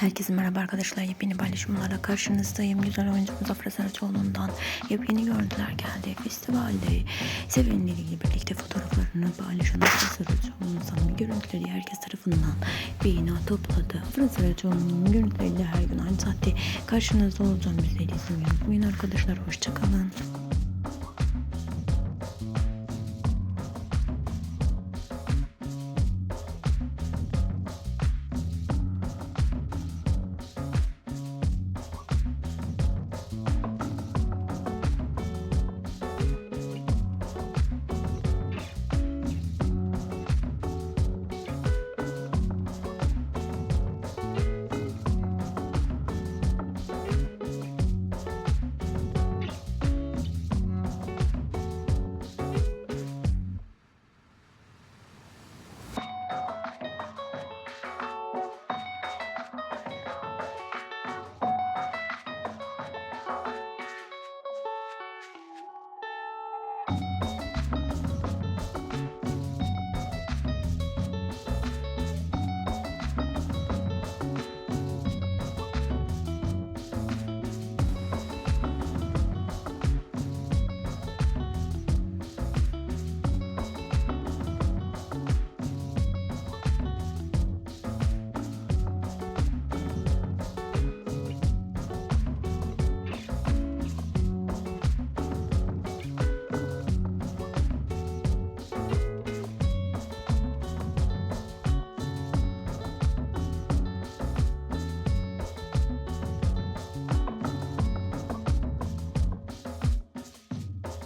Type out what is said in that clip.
Herkese merhaba arkadaşlar. Yepyeni paylaşımlarla karşınızdayım. Güzel oyuncu Muzaffer Saraçoğlu'ndan yepyeni görüntüler geldi. Festivalde sevenleriyle birlikte fotoğraflarını paylaşan Muzaffer Saraçoğlu'nun samimi görüntüleri herkes tarafından beğeni topladı. Muzaffer Saraçoğlu'nun görüntüleriyle her gün aynı saatte karşınızda olacağım. Bizleri izlemeyi unutmayın arkadaşlar. Hoşçakalın.